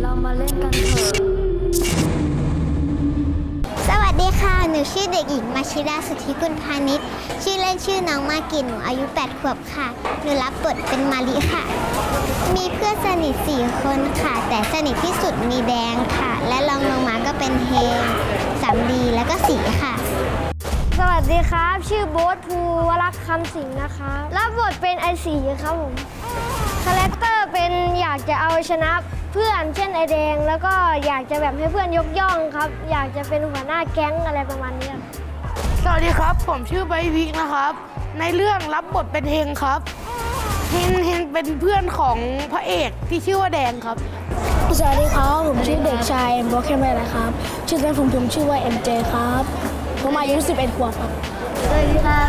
เรามาเล่นกันเถอะ สวัสดีค่ะ หนูชื่อเด็กหญิงมาชิดาสุทธิกุลพาณิชย์ ชื่อเล่นชื่อน้องมากินหนูอายุ 8 ขวบค่ะ หนูรับบทเป็นมาลิค่ะ มีเพื่อนสนิท 4 คนค่ะ แต่สนิทที่สุดมีแดงค่ะ และรองลงมาก็เป็นเฮงสำลีแล้วก็สีค่ะ สวัสดีครับ ชื่อโบ๊ทภูวรักษ์คำสิงห์นะคะ รับบทเป็นไอสีครับผม คาแรคเตอร์ เป็นอยากจะเอาชนะเพื่อนเช่นไอแดง แล้วก็อยากจะแบบให้เพื่อนยกย่องครับ อยากจะเป็นหัวหน้าแก๊งอะไรประมาณนี้ครับสวัสดีครับ ผมชื่อใบวิกนะครับ ในเรื่องรับบทเป็นเฮงครับ เฮงเฮงเป็นเพื่อนของพระเอกที่ชื่อว่าแดงครับ สวัสดีครับผมชื่อเด็กชายเอ็มบล็อกแคมเบนะครับ ชื่อเล่นผมผมชื่อว่า MJ ครับ ผมอายุ11ขวบครับ สวัสดีครับ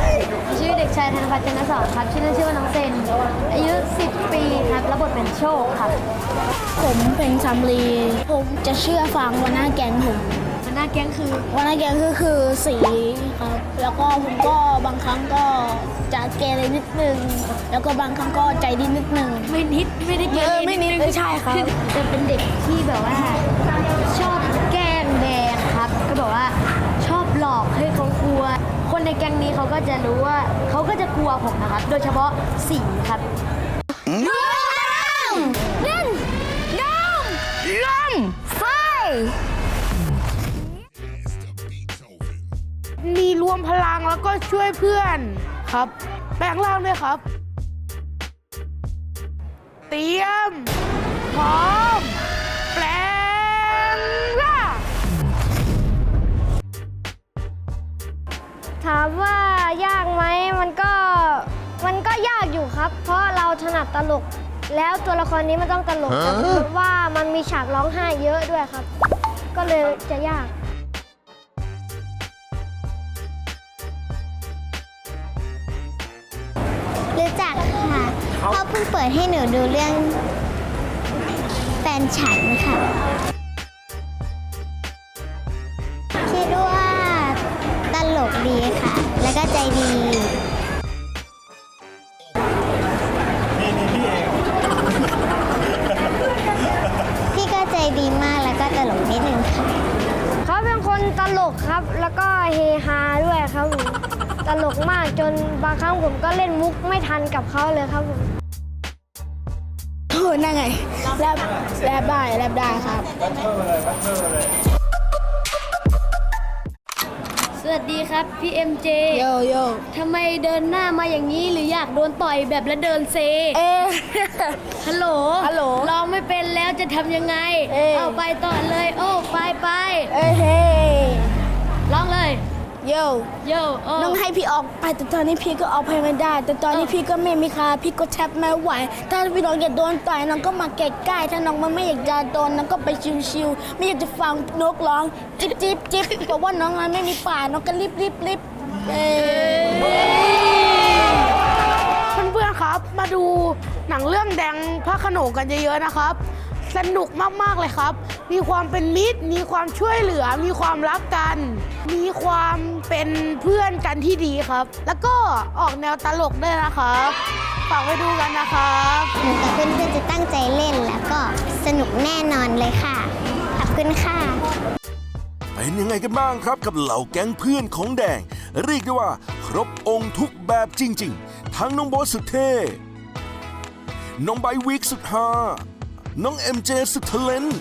ชื่อเด็กชายธนพัฒน์จันทสอนครับ ชื่อเล่นชื่อว่าน้องเซน อายุ 10 ปีครับ รับบทเป็นโชคครับ ผมเป็นสำลีผมจะเชื่อฟังวันหน้าแกงผมหัวหน้าแก๊งคือ วันหน้าแกงก็คือสีครับ แล้วก็ผมก็บางครั้งก็จะเกเรนิดนึง แล้วก็บางครั้งก็ใจดีนิดนึง ไม่นิด ไม่ได้เกเอเรอไม่นิดไม่ใช่ครับ จะเป็นเด็กที่แบบว่า ชอบแกล้งแดงครับ ก็แบบว่าชอบหลอกให้เขากลัว คนในแาก็จะรู้ว่าเขาก็จะกลัวผมนะครับ โดยเฉพาะสีครับมีรวมพลังแล้วก็ช่วยเพื่อนครับ แปลงร่างด้วยครับ เตรียมพร้อม ครับ เพราะเราถนัดตลก แล้วตัวละครนี้มันต้องตลกแต่ปรากฏว่ามันมีฉากร้องไห้เยอะด้วยครับ ก็เลยจะยาก รู้จักค่ะพ่อเพิ่งเปิดให้หนูดูเรื่องแฟนฉันค่ะคิดว่าตลกดีค่ะ แล้วก็ใจดี ตลกมากจนบางครั้งผมก็เล่นมุกไม่ทันกับเขาเลยครับผมโอ้นั่นไงแลบแลบได้แลบได้ครับสวัสดีครับพี่เอ็มเจโยโย่ทำไมเดินหน้ามาอย่างนี้หรืออยากโดนต่อยแบบแล้วเดินเซ เอ๊ะฮัลโหลฮัลโหลลองไม่เป็นแล้วจะทำยังไง เอ้ย เอาไปต่อเลย โอ้ ไปไป โยโย่โอ้น้องให้พี่ออกไปแต่ตอนนี้พี่ก็ออกไปไม่ได้ แต่ตอนนี้พี่ก็ไม่มีคาพี่ก็แทบไม่ไหว ถ้าพี่น้องอยากโดนต่อยน้องก็มาใกล้ๆถ้าน้องมันไม่อยากจะโดนน้องก็ไปชิวๆไม่อยากจะฟังนกร้องจิ๊บจิ๊บจิ๊บเพราะว่าน้องมันไม่มีป่าน้องก็รีบรีบรีบเอ้ยเพื่อนๆครับ มาดูหนังเรื่องแดงพระโขนงกันเยอะๆนะครับ สนุกมากๆเลยครับ มีความเป็นมิตร มีความช่วยเหลือ มีความรักกัน มีความเป็นเพื่อนกันที่ดีครับ แล้วก็ออกแนวตลกด้วยนะครับฝากไปดูกันนะครับหนูกับเพื่อนๆจะตั้งใจเล่นแล้วก็สนุกแน่นอนเลยค่ะ ขอบคุณค่ะ เป็นยังไงกันบ้างครับกับเหล่าแก๊งเพื่อนของแดง เรียกได้ว่า ครบองค์ทุกแบบจริง ๆ ทั้งน้องโบทสุดเท่น้องไบร์ทวิกสุดฮาน้องเอ็มเจสุดเทเลนต์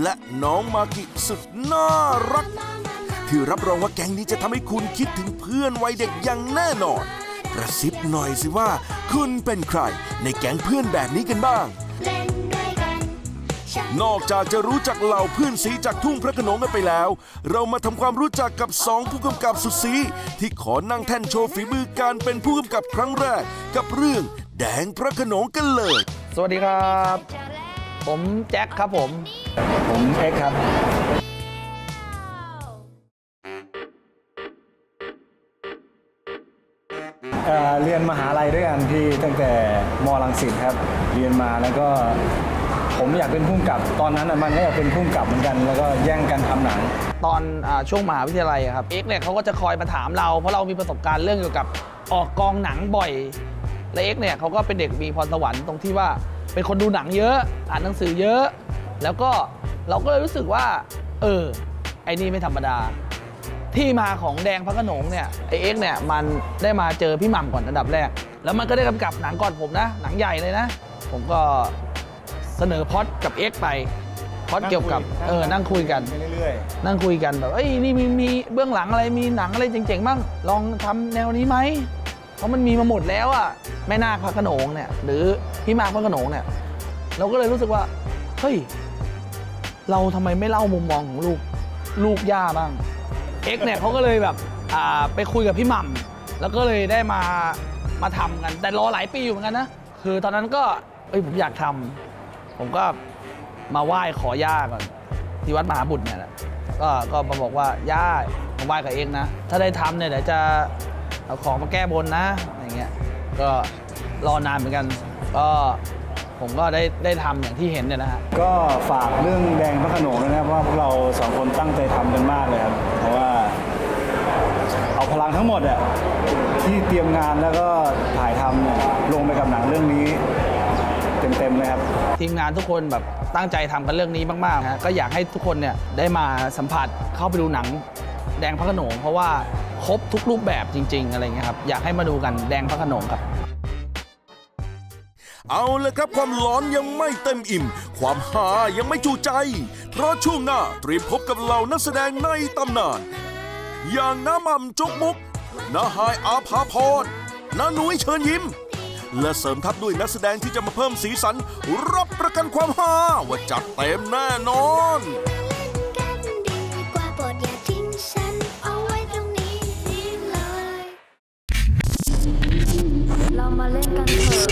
และน้องมากิสุดน่ารัก ที่รับรองว่าแก๊งนี้จะทำให้คุณคิดถึงเพื่อนวัยเด็กอย่างแน่นอน กระซิบหน่อยสิว่า คุณเป็นใครในแก๊งเพื่อนแบบนี้กันบ้าง นอกจากจะรู้จักเหล่าเพื่อนสีจากทุ่งพระโขนงกันไปแล้ว เรามาทำความรู้จักกับสองผู้กำกับสุดสีที่ขอนั่งแท่นโชว์ฝีมือการเป็นผู้กำกับครั้งแรก กับเรื่องแดงพระโขนงกันเลย สวัสดีครับ ผมแจ็คครับผม ผมเอ็กครับเเรียนมหาลัยด้วยกันที่ตั้งแต่มรังสิตครับ เรียนมาแล้วก็ผมอยากเป็นผู้กำกับ ตอนนั้นมันก็อยากเป็นผู้กำกับเหมือนกัน แล้วก็แย่งกันทำหนัง ตอนอช่วงมหาวิทยาลัยครับเอ็กเนี่ยเขาก็จะคอยมาถามเรา เพราะเรามีประสบการณ์เรื่องเกี่ยวกับออกกองหนังบ่อยและเอ็กเนี่ยเขาก็เป็นเด็กมีพรสวรรค์ตรงที่ว่าเป็นคนดูหนังเยอะ อ่านหนังสือเยอะ แล้วก็เราก็เลยรู้สึกว่า เออ ไอ้นี่ไม่ธรรมดา ที่มาของแดงพระโขนงเนี่ยไอเอ็กซ์เนี่ยมันได้มาเจอพี่หม่ำก่อนอันดับแรก แล้วมันก็ได้กำกับหนังก่อนผมนะ หนังใหญ่เลยนะ ผมก็เสนอพล็อดกับเอ็กซ์ไปพล็อดเกี่ยวกับเออนั่งคุยกันไปเรื่อยนั่งคุยกันแบบเอ้ยนี่มีมีเบื้องหลังอะไรมีหนังอะไรเจ๋งๆบ้างลองทำแนวนี้ไหมเพราะมันมีมาหมดแล้วอะแม่นาคพระโขนงเนี่ยหรือพี่มากพระโขนงเนี่ยเราก็เลยรู้สึกว่าเฮ้ย เราทำไมไม่เล่ามุมมองของลูกลูกย่าบ้าง เอ็กซ์เนี่ยเขาก็เลยแบบอ่าไปคุยกับพี่หม่ำแล้วก็เลยได้มามาทำกัน แต่รอหลายปีอยู่เหมือนกันนะ คือตอนนั้นก็เอ้ยผมอยากทำผมก็มาไหว้ขอย่าก่อน ที่วัดมหาบุตรเนี่ยแหละก็ก็มาบอกว่าย่ามาไหว้กับเองนะ ถ้าได้ทำเนี่ยเดี๋ยวจะเอาของมาแก้บนนะอย่างเงี้ยก็รอนานเหมือนกัน ก็ ผมก็ได้ได้ทำอย่างที่เห็นเนี่ยนะฮะๆก็ฝากเรื่องแดงพระโขนงด้วยนะครับเพราะว่าพวกเราสองคนตั้งใจทำกันมากเลยครับ เพราะว่า เอาพลังทั้งหมดอะที่เตรียมงานแล้วก็ถ่ายทำเนี่ยลงไปกับหนังเรื่องนี้ เต็มๆเลยครับ ทีมงานทุกคนแบบตั้งใจทำกันเรื่องนี้มากๆนะก็อยากให้ทุกคนเนี่ยได้มาสัมผัสเข้าไปดูหนังแดงพระโขนงเพราะว่าครบทุกรูปแบบจริง ๆ อะไรเงี้ยครับอยากให้มาดูกันแดงพระโขนงครับ เอาละครับความหลอนยังไม่เต็มอิ่ม ความหายังไม่จูใจ เพราะช่วงหน้าเตรียมพบกับเหล่านักแสดงในตำนาน อย่างน้ำม่ำจกมุกน้าหายอาภาพรน้าหนุ่ยเชิญยิ้ม และเสริมทัพด้วยนักแสดงที่จะมาเพิ่มสีสัน รับประกันความฮาว่าจัดเต็มแน่นอนเรามาเล่นกันเถอะ